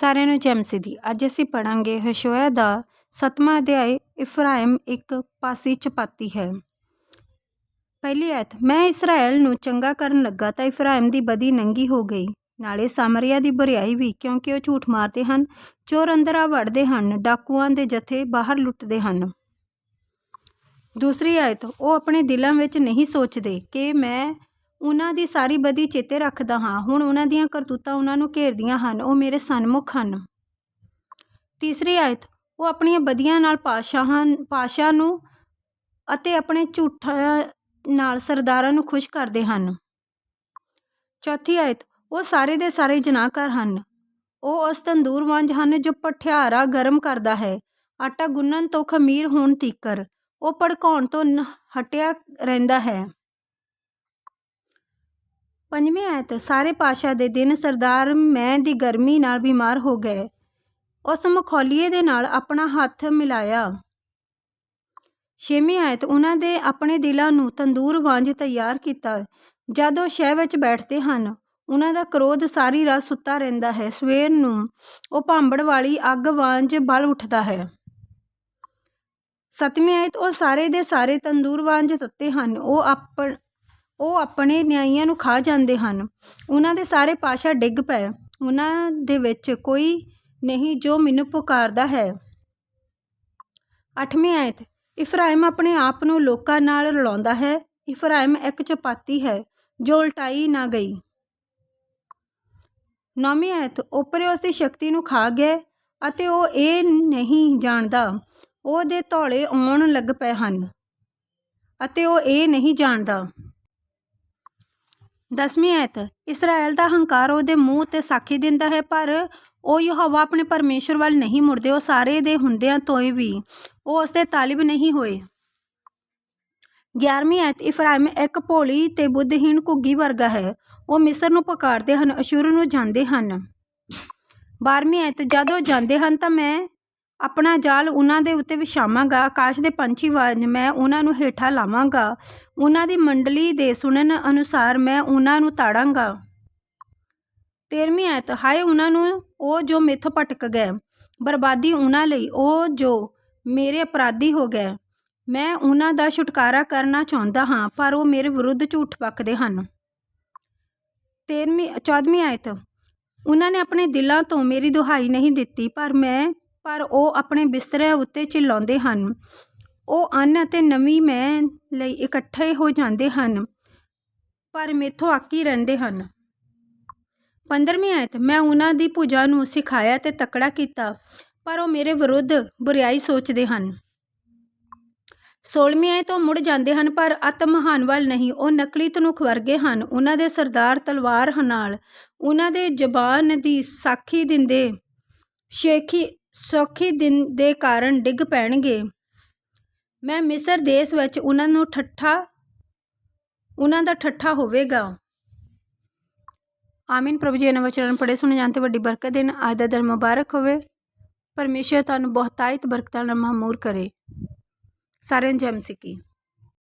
ਸਾਰਿਆਂ ਨੂੰ ਜੈ ਮਸੀਹ ਦੀ। ਅੱਜ ਅਸੀਂ ਪੜਾਂਗੇ ਹਸ਼ੋਇਆ ਦਾ ਸਤਵਾਂ ਅਧਿਆਇ, ਇਫਰਾਇਮ ਇੱਕ ਪਾਸੀ ਚਪਾਤੀ ਹੈ। ਪਹਿਲੀ ਐਤ ਮੈਂ ਇਸਰਾਇਲ ਨੂੰ ਚੰਗਾ ਕਰਨ ਲੱਗਾ ਤਾਂ ਇਫਰਾਇਮ ਦੀ ਬਦੀ ਨੰਗੀ ਹੋ ਗਈ। ਨਾਲੇ ਸਾਮਰੀਆ ਦੀ ਬੁਰਿਆਈ ਵੀ, ਕਿਉਂਕਿ ਉਹ ਝੂਠ ਮਾਰਦੇ ਹਨ, ਚੋਰ ਅੰਦਰ ਆ ਵੜਦੇ ਹਨ, ਡਾਕੂਆਂ ਦੇ ਜਥੇ ਬਾਹਰ ਲੁੱਟਦੇ ਹਨ। ਦੂਸਰੀ ਆਇਤ, ਉਹ ਆਪਣੇ ਦਿਲਾਂ ਵਿੱਚ ਨਹੀਂ ਸੋਚਦੇ ਕਿ ਮੈਂ ਉਹਨਾਂ ਦੀ ਸਾਰੀ ਬਦੀ ਚੇਤੇ ਰੱਖਦਾ ਹਾਂ। ਹੁਣ ਉਹਨਾਂ ਦੀਆਂ ਕਰਤੂਤਾਂ ਉਹਨਾਂ ਨੂੰ ਘੇਰਦੀਆਂ ਹਨ। ਉਹ ਮੇਰੇ ਸਨਮੁਖ ਹਨ। ਤੀਸਰੀ ਆਇਤ, ਉਹ ਆਪਣੀਆਂ ਬਦੀਆਂ ਨਾਲ ਪਾਸ਼ਾਹਾਂ ਪਾਸ਼ਾ ਨੂੰ ਅਤੇ ਆਪਣੇ ਝੂਠਾਂ ਨਾਲ ਸਰਦਾਰਾਂ ਨੂੰ ਖੁਸ਼ ਕਰਦੇ ਹਨ। ਚੌਥੀ ਆਇਤ, ਉਹ ਸਾਰੇ ਦੇ ਸਾਰੇ ਜਨਾਹਕਾਰ ਹਨ। ਉਹ ਉਸ ਤੰਦੂਰ ਵਾਂਝ ਹਨ ਜੋ ਪਠਿਆਰਾ ਗਰਮ ਕਰਦਾ ਹੈ। ਆਟਾ ਗੁੰਨਣ ਤੋਂ ਖਮੀਰ ਹੋਣ ਤੀਕਰ, ਉਹ ਭੜਕਾਉਣ ਤੋਂ ਹਟਿਆ ਰਹਿੰਦਾ ਹੈ। ਪੰਜਵੇਂ ਆਇਤ ਸਾਰੇ ਪਾਤਸ਼ਾਹ ਦੇ ਦਿਨ ਸਰਦਾਰ ਮੈਂ ਦੀ ਗਰਮੀ ਨਾਲ ਬਿਮਾਰ ਹੋ ਗਏ। ਉਸ ਮਖੌਲੀਏ ਦੇ ਨਾਲ ਆਪਣਾ ਹੱਥ ਮਿਲਾਇਆ। ਛੇਵੀਂ ਆਇਤ ਉਹਨਾਂ ਦੇ ਆਪਣੇ ਦਿਲਾਂ ਨੂੰ ਤੰਦੂਰ ਵਾਂਝ ਤਿਆਰ ਕੀਤਾ। ਜਦ ਉਹ ਸ਼ਹਿ ਵਿੱਚ ਬੈਠਦੇ ਹਨ, ਉਹਨਾਂ ਦਾ ਕ੍ਰੋਧ ਸਾਰੀ ਰਾਤ ਸੁੱਤਾ ਰਹਿੰਦਾ ਹੈ। ਸਵੇਰ ਨੂੰ ਉਹ ਭਾਂਬੜ ਵਾਲੀ ਅੱਗ ਵਾਂਝ ਬਲ ਉੱਠਦਾ ਹੈ। ਸਤਵੀਂ ਆਇਤ ਉਹ ਸਾਰੇ ਦੇ ਸਾਰੇ ਤੰਦੂਰ ਵਾਂਝ ਤੱਤੇ ਹਨ। ਉਹ ਆਪਣ ਉਹ ਆਪਣੇ ਨਿਆਈਆਂ ਨੂੰ ਖਾ ਜਾਂਦੇ ਹਨ। ਉਹਨਾਂ ਦੇ ਸਾਰੇ ਪਾਸ਼ਾ ਡਿੱਗ ਪਏ। ਉਹਨਾਂ ਦੇ ਵਿੱਚ ਕੋਈ ਨਹੀਂ ਜੋ ਮੈਨੂੰ ਪੁਕਾਰਦਾ ਹੈ। ਅੱਠਵੀਂ ਆਇਤ। ਇਫਰਾਇਮ ਆਪਣੇ ਆਪ ਨੂੰ ਲੋਕਾਂ ਨਾਲ ਰਲਾਉਂਦਾ ਹੈ। ਇਫਰਾਇਮ ਇੱਕ ਚਪਾਤੀ ਹੈ, ਜੋ ਉਲਟਾਈ ਨਾ ਗਈ। ਨੌਵੀਂ ਆਇਤ। ਉਪਰੇ ਉਸ ਦੀ ਸ਼ਕਤੀ ਨੂੰ ਖਾ ਗਏ ਅਤੇ ਉਹ ਇਹ ਨਹੀਂ ਜਾਣਦਾ। ਉਹਦੇ ਧੌਲੇ ਆਉਣ ਲੱਗ ਪਏ ਹਨ ਅਤੇ ਉਹ ਇਹ ਨਹੀਂ ਜਾਣਦਾ। ਦਸਵੀਂ ਐਤ। ਇਸਰਾਇਲ ਦਾ ਹੰਕਾਰ ਉਹਦੇ ਮੂੰਹ ਤੇ ਸਾਖੀ ਦਿੰਦਾ ਹੈ, ਪਰ ਉਹ ਯਹੋਵਾ ਆਪਣੇ ਪਰਮੇਸ਼ਰ ਵੱਲ ਨਹੀਂ ਮੁੜਦੇ, ਉਹ ਸਾਰੇ ਦੇ ਹੁੰਦਿਆਂ ਤੋਂ ਵੀ। ਉਹ ਉਸ ਦੇ ਤਾਲਿਬ ਨਹੀਂ ਹੋਏ। 11ਵੀਂ ਐਤ, ਇਫਰਾਇਮ ਇੱਕ ਭੋਲੀ ਤੇ ਬੁੱਧਹੀਣ ਘੁੱਗੀ ਵਰਗਾ ਹੈ। ਉਹ ਮਿਸਰ ਨੂੰ ਪੁਕਾਰਦੇ ਹਨ, ਅਸ਼ੁਰ ਨੂੰ ਜਾਂਦੇ ਹਨ। 12ਵੀਂ ਐਤ, ਜਦੋਂ ਜਾਂਦੇ ਹਨ ਤਾਂ ਮੈਂ ਆਪਣਾ ਜਾਲ ਉਹਨਾਂ ਦੇ ਉੱਤੇ ਵਿਛਾਵਾਂਗਾ, ਆਕਾਸ਼ ਦੇ ਪੰਛੀ ਵਾਂਝ ਮੈਂ ਉਹਨਾਂ ਨੂੰ ਹੇਠਾਂ ਲਾਵਾਂਗਾ। ਉਹਨਾਂ ਦੀ ਮੰਡਲੀ ਦੇ ਸੁਣਨ ਅਨੁਸਾਰ ਮੈਂ ਉਹਨਾਂ ਨੂੰ ਤਾੜਾਂਗਾ। ਤੇਰਵੀਂ ਆਇਤ ਹਾਏ ਉਹਨਾਂ ਨੂੰ, ਉਹ ਜੋ ਮੇਥੋਂ ਭਟਕ ਗਏ। ਬਰਬਾਦੀ ਉਹਨਾਂ ਲਈ, ਉਹ ਜੋ ਮੇਰੇ ਅਪਰਾਧੀ ਹੋ ਗਏ। ਮੈਂ ਉਹਨਾਂ ਦਾ ਛੁਟਕਾਰਾ ਕਰਨਾ ਚਾਹੁੰਦਾ ਹਾਂ, ਪਰ ਉਹ ਮੇਰੇ ਵਿਰੁੱਧ ਝੂਠ ਬਕਦੇ ਹਨ। ਤੇਰਵੀਂ, ਚੌਦਵੀਂ ਆਇਤ ਉਹਨਾਂ ਨੇ ਆਪਣੇ ਦਿਲਾਂ ਤੋਂ ਮੇਰੀ ਦੁਹਾਈ ਨਹੀਂ ਦਿੱਤੀ, ਪਰ ਮੈਂ ਪਰ ਉਹ ਆਪਣੇ ਬਿਸਤਰਿਆਂ ਉੱਤੇ ਚਿਲਾਉਂਦੇ ਹਨ। ਉਹ ਅੰਨ ਅਤੇ ਨਵੀਂ ਮੈਂ ਲਈ ਇਕੱਠੇ ਹੋ ਜਾਂਦੇ ਹਨ, ਪਰ ਮੇਥੋਂ ਆਕੀ ਰਹਿੰਦੇ ਹਨ। 15ਵੀਂ ਆਇਤ, ਮੈਂ ਉਹਨਾਂ ਦੀ ਪੂਜਾ ਨੂੰ ਸਿਖਾਇਆ ਤੇ ਤਕੜਾ ਕੀਤਾ, ਪਰ ਉਹ ਮੇਰੇ ਵਿਰੁੱਧ ਬੁਰੀਾਈ ਸੋਚਦੇ ਹਨ। 16ਵੀਂ ਆਇਤ ਉਹ ਮੁੜ ਜਾਂਦੇ ਹਨ, ਪਰ ਅਤ ਮਹਾਨ ਵੱਲ ਨਹੀਂ, ਉਹ ਨਕਲੀ ਤਨੁਖ ਵਰਗੇ ਹਨ। ਉਹਨਾਂ ਦੇ ਸਰਦਾਰ ਤਲਵਾਰ ਨਾਲ, ਉਹਨਾਂ ਦੇ ਜ਼ਬਾਨ ਦੀ ਸਾਖੀ ਦਿੰਦੇ ਸ਼ੇਖੀ ਸੌਖੀ ਦਿਨ ਦੇ ਕਾਰਨ ਡਿੱਗ ਪੈਣਗੇ। ਮੈਂ ਮਿਸਰ ਦੇਸ਼ ਵਿੱਚ ਉਹਨਾਂ ਨੂੰ ਠੱਠਾ, ਉਹਨਾਂ ਦਾ ਠੱਠਾ ਹੋਵੇਗਾ। ਆਮੀਨ, ਪ੍ਰਭੂ ਜੀ, ਇਹਨਾਂ ਵਚਨਾਂ ਪੜੇ ਸੁਣੇ ਜਾਣ ਜਾਂਦੇ ਵੱਡੀ ਬਰਕਤ ਦੇਣ। ਅੱਜ ਦਾ ਦਿਨ ਮੁਬਾਰਕ ਹੋਵੇ। ਪਰਮੇਸ਼ਰ ਤੁਹਾਨੂੰ ਬਹੁਤਾਇਤ ਬਰਕਤਾਂ ਨਾਲ ਮਹਮੂਰ ਕਰੇ। ਸਾਰਿਆਂ ਨੂੰ ਜੈ ਮਸੀਹ